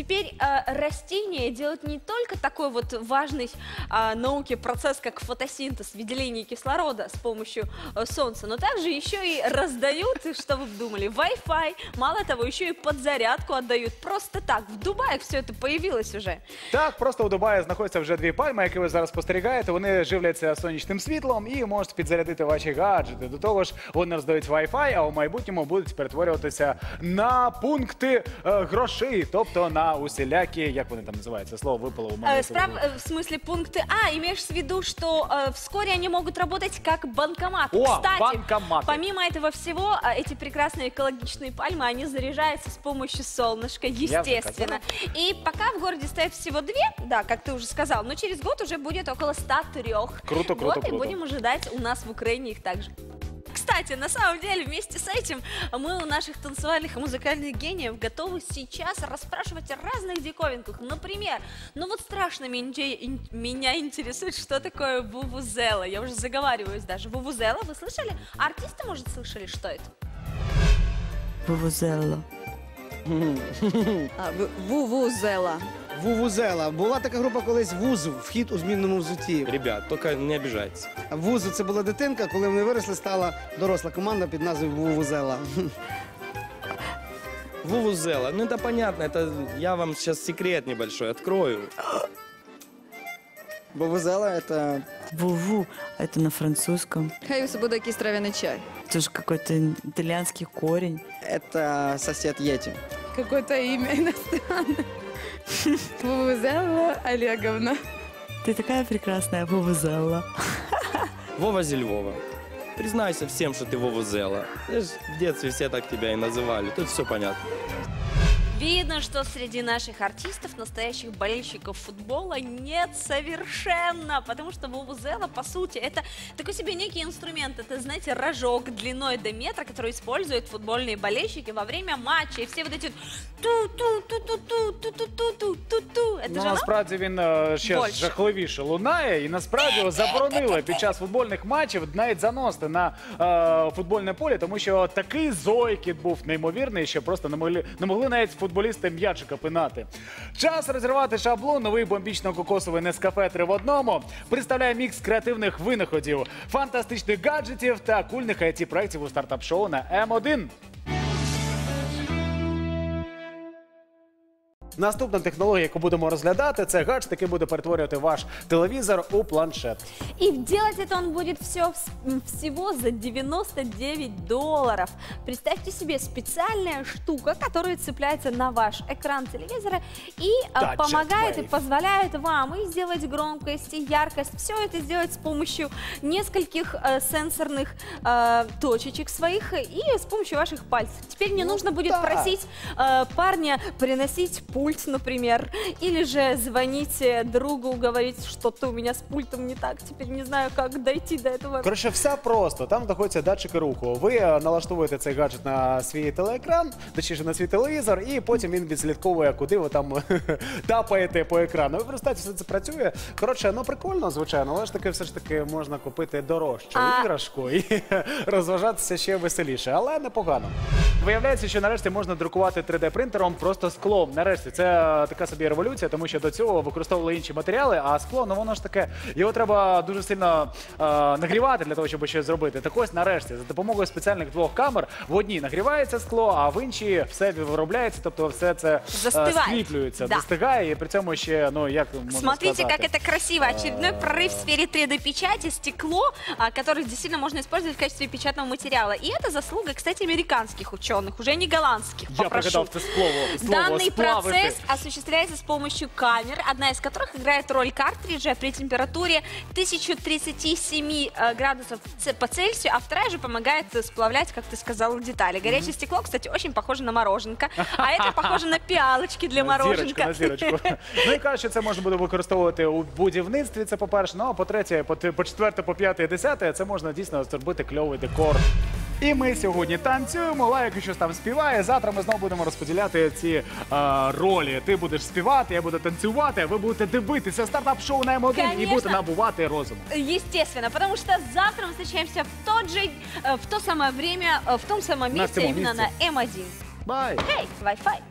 э, растения делают не только такой вот важный а, науке процесс, как фотосинтез, выделение кислорода с помощью э, солнца, но также еще и раздают, и что вы думали, Wi-Fi, мало того, еще и подзарядку отдают. Просто так, в Дубае все это появилось уже. Так, просто у Дубаї знаходяться вже дві пальми, які ви зараз спостерігаєте. Вони живляться сонячним світлом і можуть підзарядити ваші гаджети. До того ж, вони роздають Wi-Fi, а у майбутньому будуть перетворюватися на пункти е, грошей, тобто на усілякі, як вони там називаються, слово випало у мене. Э, справ- э, в смысле пункты А, имеешь в виду, что э, вскоре они могут работать как банкомат. О, Кстати, банкоматы. помимо этого всего, э, эти прекрасные экологичные пальмы, они заряжаются с помощью солнышка, естественно. И пока в городе стоят всего две, да, как ты уже сказал, но через год уже будет около 103. Круто, круто, Вот и круто. будем ожидать у нас в Украине их также. Кстати, на самом деле, вместе с этим мы у наших танцевальных и музыкальных гениев готовы сейчас расспрашивать о разных диковинках. Например, ну вот страшно меня, ин- меня интересует, что такое вувузела. Я уже заговариваюсь даже. Вувузела, вы слышали? А артисты, может, слышали, что это? Вувузелло. А, в- Вувузела. Вувузела. Була така група колись вузу, вхід у змінному взутті. Ребят, только не обижайтесь. Вузу це була дитинка, коли вони виросли, стала доросла команда під назвою Вувузела. Вувузела, ну это понятно, это я вам сейчас секрет небольшой открою. Вувузела це Вуву, это на французском. Хай це буде якийсь трав'яний чай. Это же какой-то итальянский корень. це сосед Єті. Какое-то имя иностранное. Вузела Олеговна. Ты такая прекрасная, Вувузелла. Вова Зельвова. Признайся всем, что ты Вовузела. Ты ж В детстве все так тебя и называли, тут все понятно. Видно, что среди наших артистов настоящих болельщиков футбола нет совершенно, потому что вувузела, по сути, это такой себе некий инструмент, это, знаете, рожок длиной до метра, который используют футбольные болельщики во время матча, и все вот эти ту-ту-ту-ту-ту-ту-ту-ту-ту, это Ну, насправді він е, ще Больше. жахливіше лунає, і насправді його заборонили під час футбольних матчів навіть заносити на е, футбольне поле, тому що такий зойкіт був неймовірний, що просто не могли, не могли навіть футболісти м'ячика пинати. Час розірвати шаблон. Новий бомбічно-кокосовий Нескафе 3 в одному представляє мікс креативних винаходів, фантастичних гаджетів та кульних it проєктів у стартап-шоу на М1. Наступна технологія, яку будемо розглядати, це гаджет, який буде перетворювати ваш телевізор у планшет. И делать это он будет все, всего за 99 долларов. Представьте себе специальная штука, которая цепляется на ваш экран телевизора и э, Touch помогает и позволяет вам и сделать громкость, и яркость. Все это сделать с помощью нескольких э, сенсорных э, точечек своих и с помощью ваших пальцев. Теперь не Ну нужно будет да. просить э, парня приносить пульт, например, или же звонить э, другу, говорить, что-то у меня с пультом не так, теперь не знаю, как дойти до этого. Коротше, все просто. Там знаходяться датчики руху. Ви е, налаштовуєте цей гаджет на свій телеекран, точніше на свій телевізор, і потім він відслідковує, куди ви там тапаєте по екрану. І в все це працює. Коротше, ну прикольно, звичайно, але ж таки все ж таки можна купити дорожчу А- іграшку і розважатися ще веселіше, але непогано. Виявляється, що нарешті можна друкувати 3D-принтером просто склом. Нарешті це е, така собі революція, тому що до цього використовували інші матеріали, а скло, ну воно ж таке, його треба дуже сильно е, нагрівати для того, щоб щось зробити. Так ось нарешті за допомогою спеціальних двох камер в одній нагрівається скло, а в іншій все виробляється, тобто все це е, Застиває. скріплюється, Да. застигає, і при цьому ще ну як можна Смотрите, сказати, как это красиво. Очередной прорыв в сфере 3D-печати, стекло, а, которое действительно можно использовать в качестве печатного материала. И это заслуга, кстати, американских ученых, уже не голландских, Я попрошу. пригадав це слово. слово Данный сплавити. процесс осуществляется с помощью камер, одна из которых играет роль картриджа при температуре 1037 э, градусов Ц- по Цельсию, а вторая же помогает э, сплавлять, как ты сказала, детали. Горячее стекло, кстати, очень похоже на мороженка, а это похоже на пиалочки для На мороженка. Зірочку, на зірочку. Ну і кажуть, що це можна буде використовувати у будівництві. Це по-перше. Ну а по-третє, по, по четверте, по п'яте, десяте, це можна дійсно зробити кльовий декор. І ми сьогодні танцюємо. Лайк щось там співає. Завтра ми знову будемо розподіляти ці е, ролі. Ти будеш співати, я буду танцювати. а Ви будете дивитися стартап-шоу на М1 і Конечно. будете набувати розум. Естественно, потому что завтра мы встречаемся в тот же, э, в то самое время, э, в том самом На месте, том именно месте. на М1. Бай! Эй, Wi-Fi.